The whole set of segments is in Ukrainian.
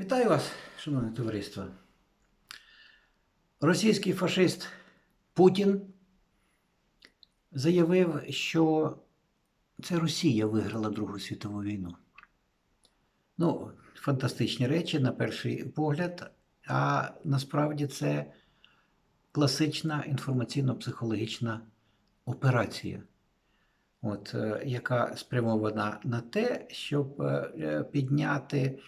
Вітаю вас, шановне товариство. Російський фашист Путін заявив, що це Росія виграла Другу світову війну. Ну, фантастичні речі на перший погляд, а насправді це класична інформаційно-психологічна операція, от, е, яка спрямована на те, щоб е, підняти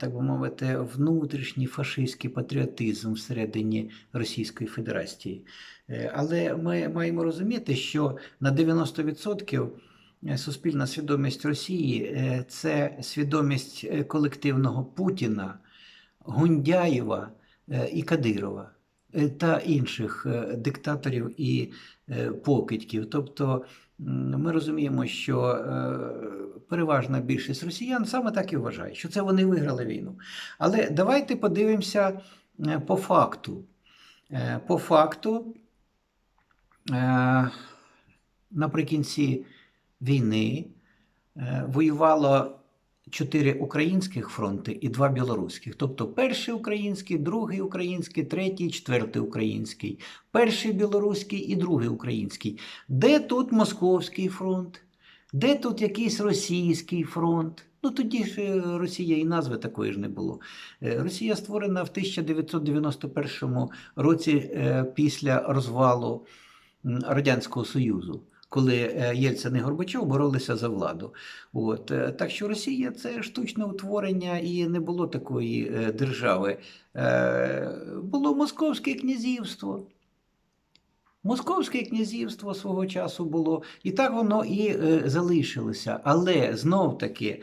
так би мовити, внутрішній фашистський патріотизм всередині Російської Федерації. Е, Але ми маємо розуміти, що на 90% суспільна свідомість Росії е, це свідомість е, колективного Путіна, Гундяєва е, і Кадирова. е, Та інших е, диктаторів і е, покидьків. Тобто ми розуміємо, що е, переважна більшість росіян саме так і вважає, що це вони виграли війну. Але давайте подивимося е, по факту. Е, По факту, наприкінці війни воювало чотири українських фронти і два білоруських. Тобто перший український, другий український, третій, четвертий український, перший білоруський і другий український. Де тут Московський фронт? Де тут якийсь російський фронт? Ну тоді ж е, Росія і назви такої ж не було. Е, Росія створена в 1991 році е, після розвалу Радянського Союзу. Коли е, Єльцин і Горбачов боролися за владу. От. е, Так що Росія це штучне утворення і не було такої е, держави. Було Московське князівство. Московське князівство свого часу було, і так воно і залишилося. Але знов таки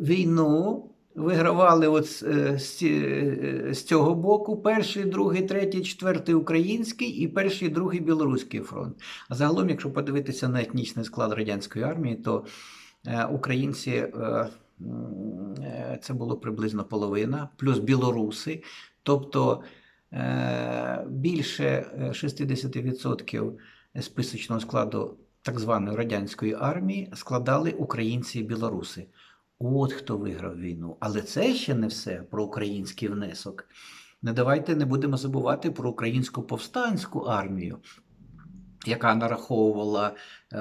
війну вигравали от з, е, з, е, з цього боку перший, другий, третій, четвертий український і перший, другий білоруський фронт. А загалом, якщо подивитися на етнічний склад радянської армії, то е, українці. Це було приблизно половина, плюс білоруси. Тобто більше е, 60% списочного складу так званої радянської армії складали українці і білоруси. От хто виграв війну. Але це ще не все про український внесок. Не давайте не будемо забувати про українську повстанську армію, яка нараховувала е,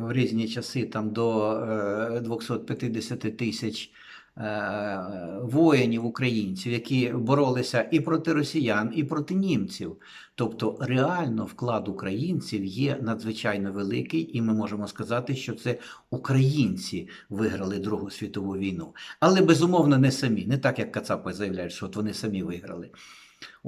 в різні часи там до е, 250 тисяч воїнів українців, які боролися і проти росіян, і проти німців. Тобто реально вклад українців є надзвичайно великий, і ми можемо сказати, що це українці виграли Другу світову війну. Але безумовно не самі, не так як Кацапи заявляють, що от вони самі виграли.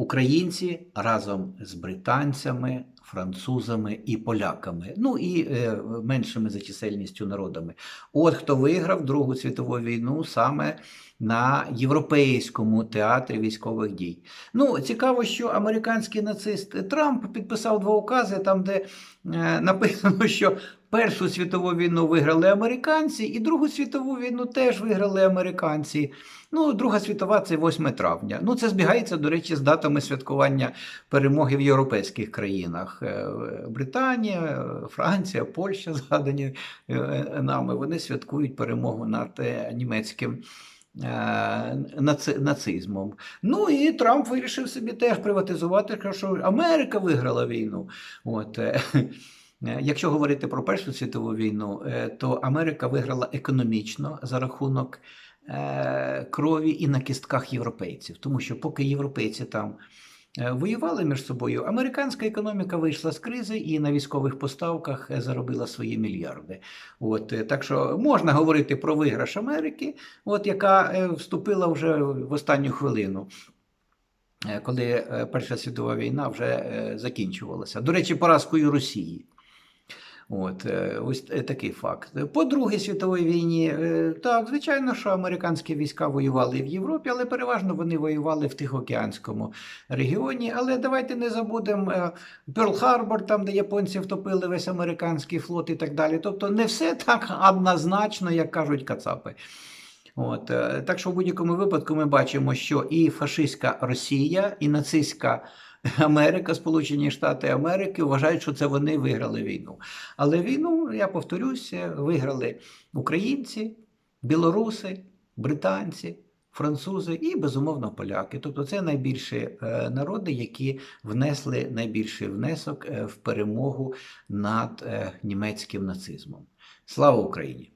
Українці разом з британцями, французами і поляками, ну і е, меншими за чисельністю народами. От хто виграв Другу світову війну саме на європейському театрі військових дій. Ну, цікаво, що американський нацист Трамп підписав два укази, там, де е, написано, що Першу світову війну виграли американці, і Другу світову війну теж виграли американці. Ну, Друга світова це 8 травня. Ну, це збігається, до речі, з датами святкування перемоги в європейських країнах. Е, Британія, Франція, Польща, згадані е, нами, вони святкують перемогу над е, німецьким. наци- Нацизмом. Ну і Трамп вирішив собі теж приватизувати, що Америка виграла війну. От, Якщо говорити про Першу світову війну, то Америка виграла економічно за рахунок крові і на кістках європейців, тому що поки європейці там е, воювали між собою, американська економіка вийшла з кризи і на військових поставках е, заробила свої мільярди. От е, так що можна говорити про виграш Америки, от яка е, вступила вже в останню хвилину. е, Коли е, Перша світова війна вже е, закінчувалася. До речі, поразкою Росії. От, е, ось е, такий факт. По Другій світовій війні, е, так, звичайно, що американські війська воювали в Європі, але переважно вони воювали в Тихоокеанському регіоні. Але давайте не забудемо Перл-Харбор, там, де японці втопили весь американський флот і так далі. Тобто не все так однозначно, як кажуть Кацапи. От, так що в будь-якому випадку ми бачимо, що і фашистська Росія, і нацистська Америка, Сполучені Штати Америки вважають, що це вони виграли війну. Але війну, я повторюся, виграли українці, білоруси, британці, французи і, безумовно, поляки. Тобто це найбільші е, народи, які внесли найбільший внесок е, в перемогу над е, німецьким нацизмом. Слава Україні!